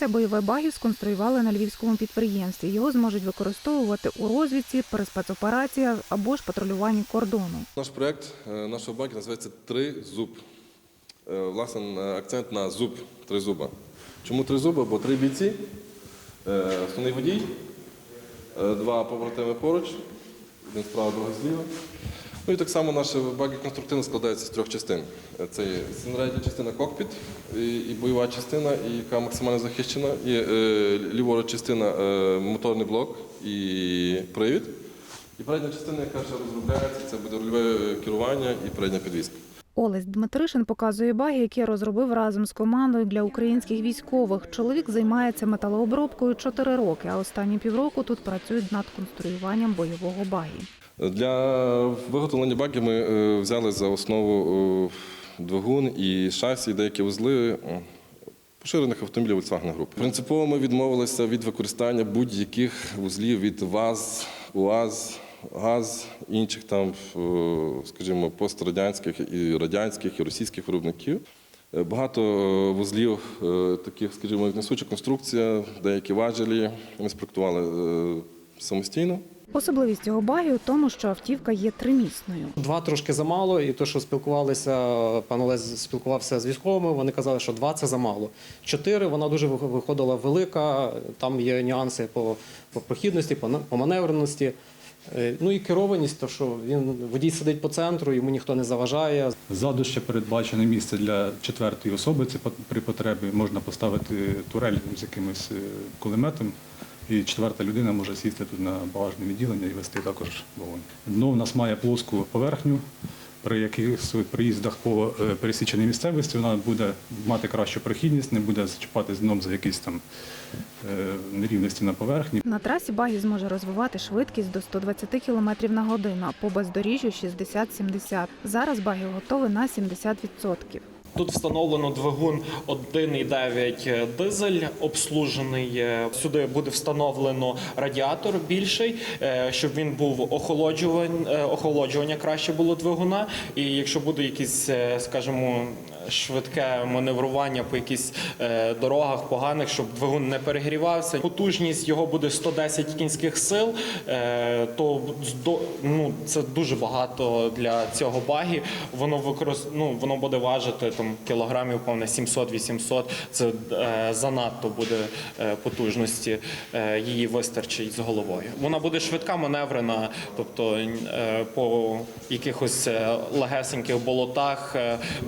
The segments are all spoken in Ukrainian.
Це бойове багі сконструювали на львівському підприємстві. Його зможуть використовувати у розвідці, при спецопераціях або ж патрулюванні кордону. Наш проект е, нашого банку називається Три зуб. Е, Власне, акцент на зуб, три зуба. Чому три зуба? Бо три бійці, е, основний водій, е, два побратими поруч, один справа, другий зліва. Ну і так само наш багі конструктивно складається з трьох частин. Е, Це є частина кокпіт і, і бойова частина, і яка максимально захищена. І е, ліворуч частина е, моторний блок і привід. І передня частина, яка ще розробляється, це буде рульове керування і передня підвізка. Олесь Дмитришин показує баги, які розробив разом з командою для українських військових. Чоловік займається металообробкою 4 роки, а останні півроку тут працюють над конструюванням бойового багі. Для виготовлення багів ми е, взяли за основу е, двигун і шасі, і деякі вузли поширених автомобілів Volkswagen Group. Принципово ми відмовилися від використання будь-яких вузлів від ВАЗ, УАЗ, ГАЗ, інших там, е, скажімо, пострадянських і радянських і російських виробників. Багато вузлів таких, скажімо, як несуча конструкція, деякі важелі ми спроектували самостійно. Особливість цього багі у тому, що автівка є тримісною. Два трошки замало, і то, що спілкувалися, пан Олесь спілкувався з військовими, вони казали, що два це замало. Чотири вона дуже виходила велика, там є нюанси по, по прохідності, по, по маневреності. Е, Ну і керованість, то що він водій сидить по центру, йому ніхто не заважає. Ззаду ще передбачене місце для четвертої особи. Це при потребі можна поставити турель з якимось е, кулеметом, і четверта людина може сісти тут на багажне відділення і вести також вогонь. Дно в нас має плоску поверхню. При якихось приїздах по е, пересіченій місцевості вона буде мати кращу прохідність, не буде зачіпати дном за якісь там е, нерівності на поверхні. На трасі багі зможе розвивати швидкість до 120 км на годину, по бездоріжжю 60-70. Зараз багі готові на 70%. Тут встановлено двигун 1,9 дизель обслужений. Е, Сюди буде встановлено радіатор більший, е, щоб він був охолоджувань, е, охолоджування краще було двигуна. І якщо буде якісь, е, скажімо, швидке маневрування по якихось е, дорогах поганих, щоб двигун не перегрівався. Потужність його буде 110 кінських сил, е, то ну, це дуже багато для цього багі. Воно використ... ну, воно буде важити там кілограмів, певне 700-800. Це е, занадто буде потужності. Її вистачить з головою. Вона буде швидка, маневрена, тобто по якихось легесеньких болотах,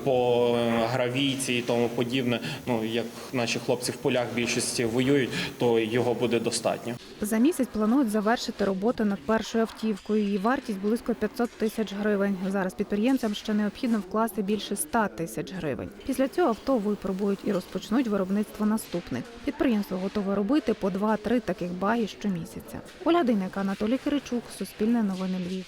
по гравійці і тому подібне. Ну як наші хлопці в полях більшості воюють, то його буде достатньо. За місяць планують завершити роботу над першою автівкою. Її вартість близько 500 тисяч гривень. Зараз підприємцям ще необхідно вкласти більше 100 тисяч гривень. Після цього авто випробують і розпочнуть виробництво наступних. Підприємство готове робити по 2-3 таких баги щомісяця. Оля Дейнека, Анатолій Киричук, Суспільне новини Львів.